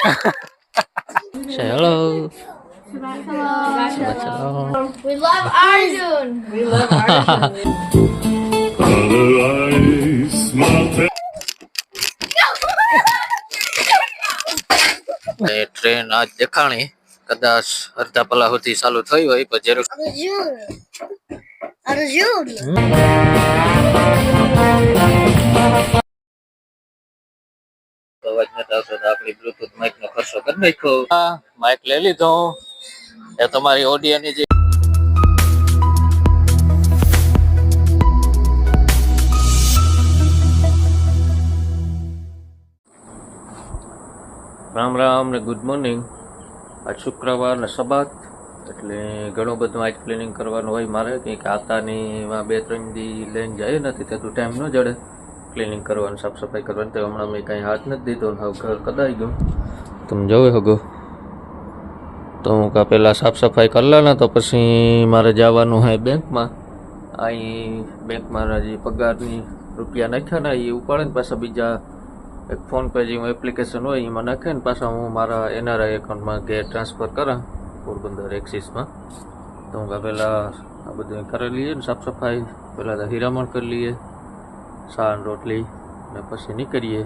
Say hello. Shabbat Shabbat shalom. shalom. We love Arjun. We love Arjun. એ train આજ દેખાણી કદાચ અડધા પલા સુધી ચાલુ થઈ હોય પણ જરૂર Arjun. Arjun. અવાજ નથી આવતો તો આપણે બ્લુટૂથ નો કરી માઇક લઈ લીધો. એ તમારી ઓડિયોની જે રામ રામ ને ગુડ મોર્નિંગ આ શુક્રવાર ને સબાત એટલે ઘણું બધું આજ પ્લેનિંગ કરવાનું હોય મારે. કંઈક આતાની માં બે ત્રણ દી લઈને જાય નથી તેટલું ટાઈમ ન જડે. ક્લિનિંગ કરવાનું, સાફ સફાઈ કરવાની. તો હમણાં મેં કંઈ હાથ નથી દીધો હવે ઘર કદાઈ ગયું. તમે જોવે હગો તો હું કાં પહેલાં સાફ સફાઈ કરી લે ને તો પછી મારે જવાનું હોય બેંકમાં. અહીં બેંકમાં જે પગારની રૂપિયા નાખ્યા ને એ ઉપાડે ને પાછા બીજા એક ફોન પે જે એપ્લિકેશન હોય એમાં નાખે ને પાછા હું મારા એનઆરઆઈ એકાઉન્ટમાં કે ટ્રાન્સફર કરા પોરબંદર એક્સિસમાં. તો હું કાં પહેલાં આ બધું કરી લઈએ ને સાફ સફાઈ, પહેલાં તો હીરામણ કરી લઈએ સાન રોટલી ને પછી નીકળીએ.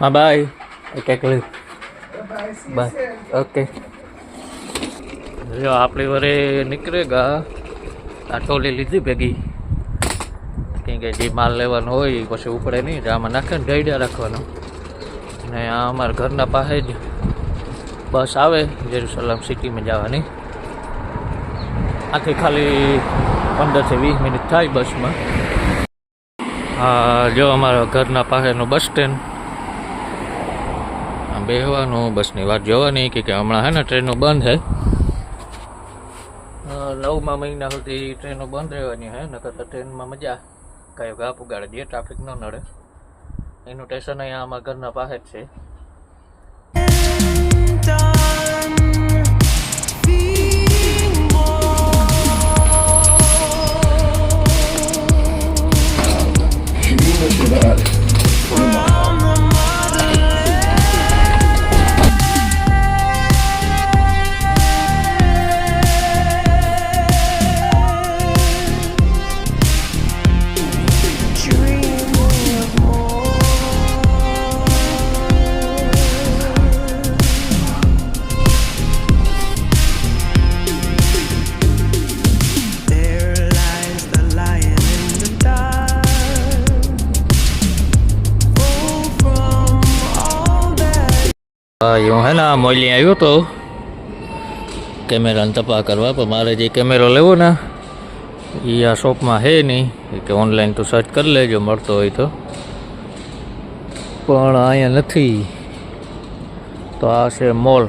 હા bye okay click bye okay જો, આપણી વરે નીકળેગા આ ટોલી લીધી ભેગી. કેમ કે જે માલ લેવાનો હોય પછી ઉપડે નહીં. આમાં નાખે ને ગાઈડા રાખવાનો. ને આ અમારા ઘરના પાસે જ બસ આવે. જેરુસલમ સિટીમાં જવાની. આથી ખાલી પંદરથી વીસ મિનિટ થાય બસમાં. જો, અમારા ઘરના પાસેનું બસ સ્ટેન્ડ. બેહવાનું બસની વાત જોવાની કે કે હમણાં હે ને ટ્રેનો બંધ હે? નવમા મહિના સુધી ટ્રેનો બંધ રહેવાની હે નકર તો ટ્રેનમાં મજા. કાંઈ ઘા પુગાડે જે ટ્રાફિક ન નડે. એનું સ્ટેશન અહીંયા અમારા ઘરના પાસે જ છે. Done હા હું ને આ મોયલી આવ્યો તો કેમેરાને તપા કરવા, પણ મારે જે કેમેરો લેવો ને એ આ શોપમાં હે નહીં. કે ઓનલાઈન તો સર્ચ કરી લેજો, મળતો હોય તો. પણ અહીંયા નથી. તો આ છે મોલ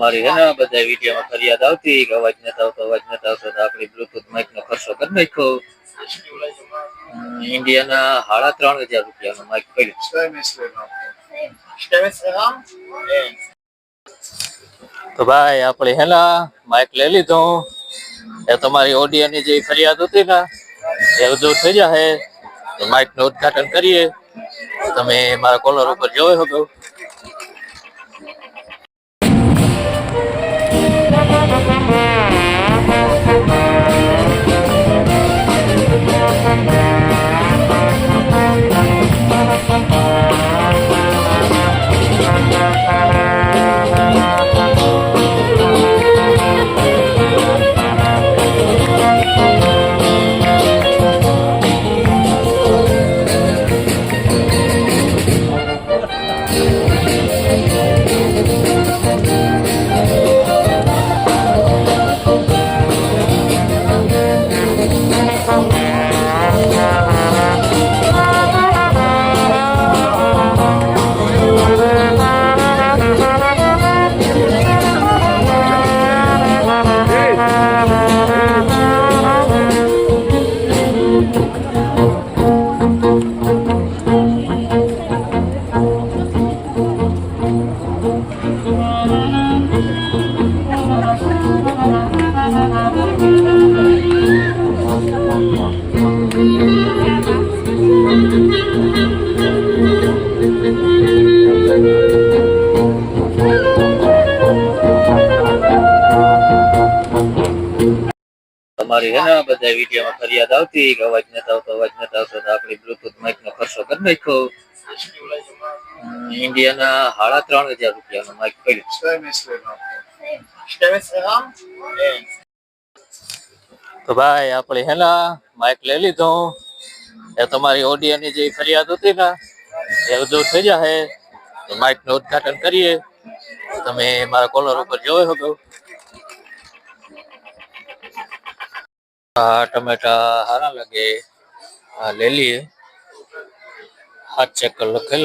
તમારી હે બધા વિડીયોમાં ફરિયાદ આવતી, કે અવાજ નથી આવતો, અવાજ નથી આવતો, તો આપણે બ્લુટુથ માઇક નો ખર્ચો કરી નાખ્યો. ઇન્ડિયાના સાડા ત્રણ હજાર રૂપિયાનો માઇક પડ્યો. તો ભાઈ, આપણે હેલા માઇક લઈ લીધું. એ તમારી ઓડિયાની જે ફરિયાદ હતી ને, એ બધું થઈ જશે તો માઇકનું ઉદઘાટન કરીએ. તમે મારા કોલર ઉપર જોઈ શકો તમારી બધા વિડીયોમાં ફરિયાદ આવતી, કે અવાજ નથી આવતો, અવાજ નથી આવતો, તો આપણે બ્લુટુથ માઇક નો ખર્ચો કરી નાખ્યો. ઇન્ડિયાના સાડા ત્રણ હજાર રૂપિયાનો માઇક પડ્યો. તો ભાઈ, આપણે હેલા માઇક લઈ લીધું. એ તમારી ઓડિયોની જે ફરિયાદ હતી ને, એ દૂર થઈ જશે તો માઇકનું ઉદઘાટન કરીએ. તમે મારા કોલર ઉપર જોયો શકો આ ટમેટા હારા લાગે. આ લે લીએ હાથ ચેકર લખેલ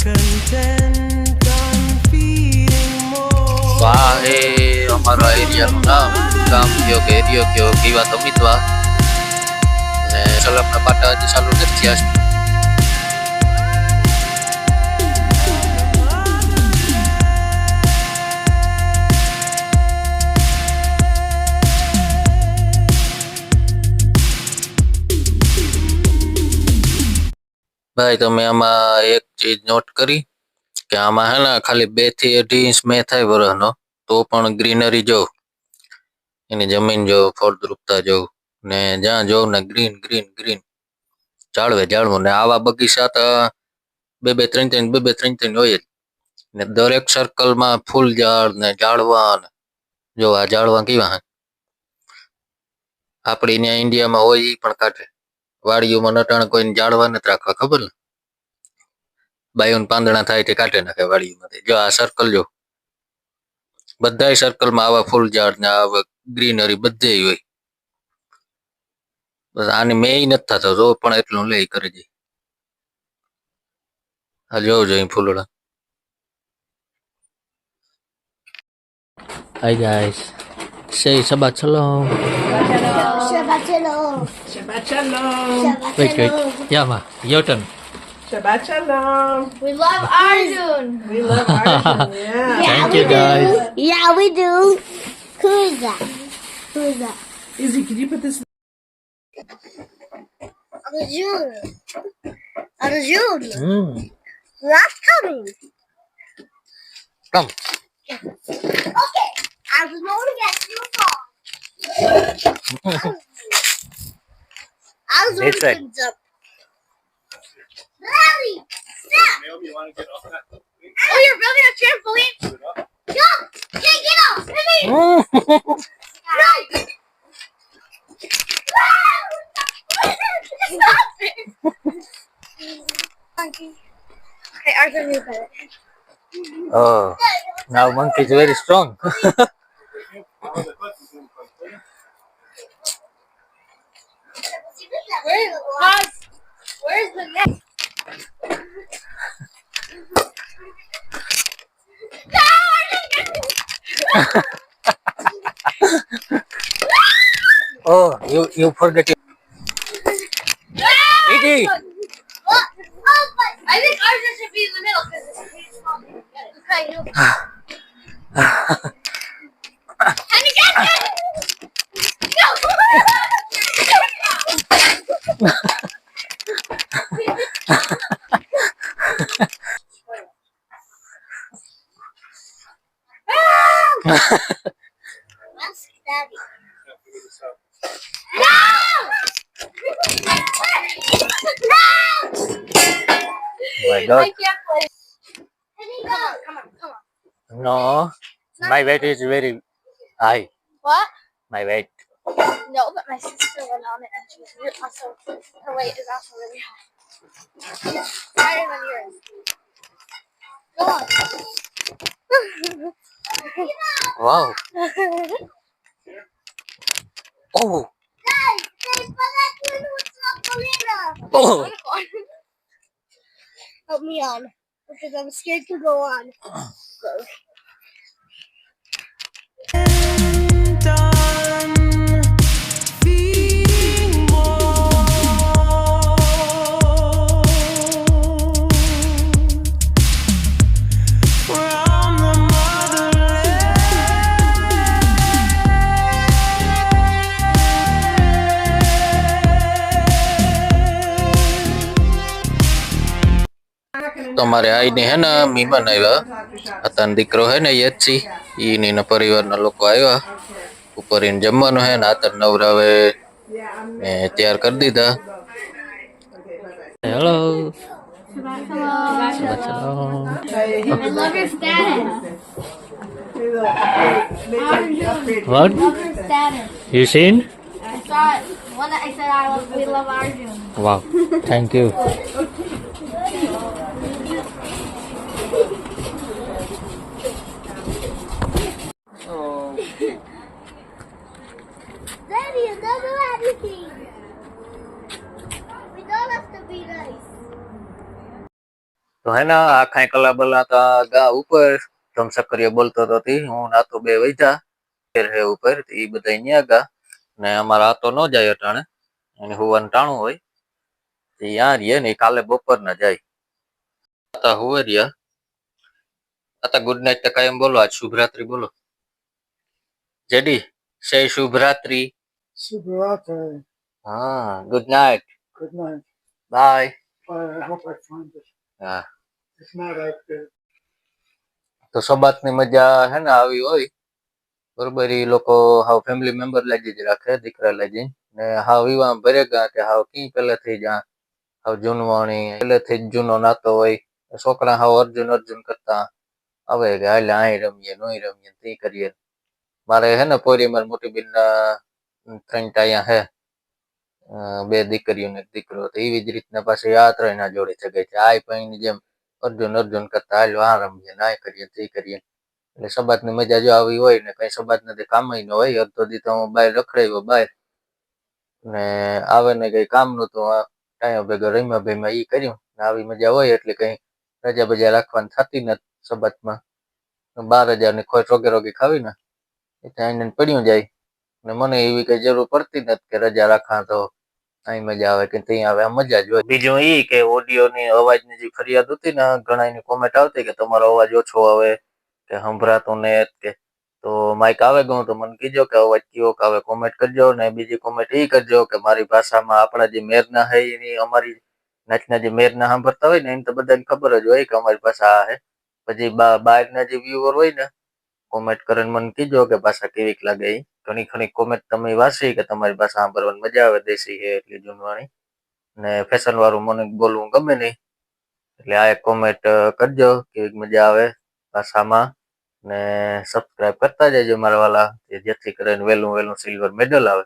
Heart content on feeding more. તો આ એ અમારા એરિયાનું નામ ગામ કયો કે એરિયો કયો કીવા તમિતવા અને સલપના પાટા હજી ચાલુ નથી થયા છે. ભાઈ તમે આમાં એક ચીજ નોટ કરી કે આમાં હે ને ખાલી બેથી અઢી ઇંચ મે થાય વરસનો તો પણ ગ્રીનરી જો એની જમીન જો ફળદ્રુપતા જો ને જ્યાં જો ને ગ્રીન ગ્રીન ગ્રીન જાળવે જાળવું ને આવા બગીચા તો બે બે, ત્રણ ત્રણ, બે બે, ત્રણ ત્રણ હોય જ. ને દરેક સર્કલમાં ફૂલ ઝાડ ને ઝાડવા ને. જો આ ઝાડવા કેવા હે? આપડી ત્યાં ઇન્ડિયામાં હોય એ પણ કાઢે. વાડીઓમાં નટાણ કોઈને જાળવા નથી રાખવા, ખબર ને? બાયોન પાંદડા થાય તે કાઢી નાખે વાડીમાંથી જો આ સર્કલ જો બધાય સર્કલમાં આવા ફૂલ ઝાડ ને આવા ગ્રીનરી બધે હોય બસ આને મેં નથી થતો જો પણ એટલું લે ઈ કરી દે આ જોવું જોઈએ ફૂલડા hi guys say Shabbat Shalom. Shabbat shalom. Shabbat shalom. Wait, wait. Yeah, ma. Your turn. Shabbat shalom. We love Arjun. We love Arjun. Yeah. Thank you, guys. Yeah, we do. Who's that? Who's that? Izzy, can you put this? Arjun. Arjun. Mm. Not coming. Come. Okay. I was going to get you a call. I was This going to jump. Lily, stop! Oh, you're building a trampoline? Jump! Hey, get off! Lily! Jump! Monkey. Okay, Arthur you better. Oh, now monkeys is very strong. oh, you you forget it. Iggy. What? Oh, but I think Arthur should be in the middle because it's small. Okay, you. Can you get it? Go! That's daddy. No! no! my God. I can't play. Come on, come on, come on. No, my weight is very high. What? My weight. No, but my sister went on it and she was really, also, her weight is also really high. Higher than yours. Go on. Wow. Oh. Oh. Help me on, because I'm scared to go on. Uh. Motherland. તમારે આઈને હે ને મહેમાન આવ્યા અત્યાર દીકરો હે ને યચ્છી ઈને એના પરિવારના લોકો આવ્યા ઉપર એને જમવાનું હે ને આતર નવરાવે ને તૈયાર કરી દીધા hello. What? You seen? I saw it. One that I said I love, we love Arjun. Wow. Thank you. તો હે ના આખા કલા બલા તા ગા ઉપર ધમસકરીએ બોલતો તો તી હું નાતો બે વૈજા ફેર હે ઉપર ઈ બધા ન્યા ગા. ને અમારા આ તો ન જાય અટાણે એને હુવાનું ટાણું હોય તે યા રીએ ને કાલે બપોર ના જાય. આતા હુવે રહ્યા આતા ગુડ નાઇટ તો કાયમ બોલો આજ શુભરાત્રી બોલો. જેડી સે શુભરાત્રી. Subharata. હા good night good night. Bye I hope I find it. હા. તો સબાતની મજા હે ને આવી હોય. બરોબર ઈ લોકો હાવ ફેમિલી મેમ્બર લાગી જ રાખે દીકરા લાગી. ને હાવ ઈવા ભરેગા કે હાવ કી પહેલેથી જ હાવ જૂનવાણી પહેલેથી જ જૂનો નાતો હોય. છોકરા હાવ અર્જુન અર્જુન કરતા આવે કે હાલે આય રમીએ નોય રમીએ તે કરીએ. મારે હે ને પોરી મારી મોટી બેન ત્રણ ટાયા હે. બે દીકરીઓને દીકરો તો એવી જ રીતના પાછી આ ત્રણના જોડે છે કે આ પૈણી જેમ અર્જુન અર્જુન કરતા હાલ, આ રમીએ ના કરીએ તે કરીએ એટલે સબાતની મજા જો આવી હોય ને, કઈ સબાત નથી કામ ન હોય. અડધો દી તો હું બહાર રખડાવ્યો બહાર. ને આવે ને કઈ કામ નતું ટાઈમ ભેગો રમ્યા ભાઈમાં એ કર્યું. ને આવી મજા હોય એટલે કઈ રજા બજા રાખવાની થતી નથી સબાતમાં બાર હજારની ખોટ રોગે રોગે ખાવી ને એટલે આઈને પડ્યું જાય. ને મને એવી કઈ જરૂર પડતી નથી કે રજા રાખા તો અહીં મજા આવે કે ત્યાં આવે મજા જ હોય. બીજું એ કે ઓડિયો ની અવાજની જે ફરિયાદ હતી ને ઘણા એની કોમેન્ટ આવતી કે તમારો અવાજ ઓછો આવે, કે સંભળાતો ને કે, તો માઇક આવે ગયું તો મને કીજો કે અવાજ કયો આવે કોમેન્ટ કરજો, ને બીજી કોમેન્ટ એ કરજો કે મારી ભાષામાં આપણા જે મેરના હે એની અમારી નાચના જે મેરના સાંભળતા હોય ને એને તો બધાને ખબર જ હોય કે અમારી ભાષા આ હે. પછી બહારના જે વ્યુઅર હોય ને કોમેન્ટ કરીને મને કીજો કે ભાષા કેવીક લાગે ઈ. ઘણી ઘણી કોમેન્ટ તમે વાંચી કે તમારી ભાષા સાંભળવાની મજા આવે દેશી છે એટલી જૂનવાણી. ને ફેશન વાળું મને બોલવું ગમે નહીં. એટલે આ એક કોમેન્ટ કરજો કેવી મજા આવે ભાષામાં. ને સબસ્ક્રાઈબ કરતા જજો મારા વાલા જેથી કરીને વહેલું વહેલું સિલ્વર મેડલ આવે.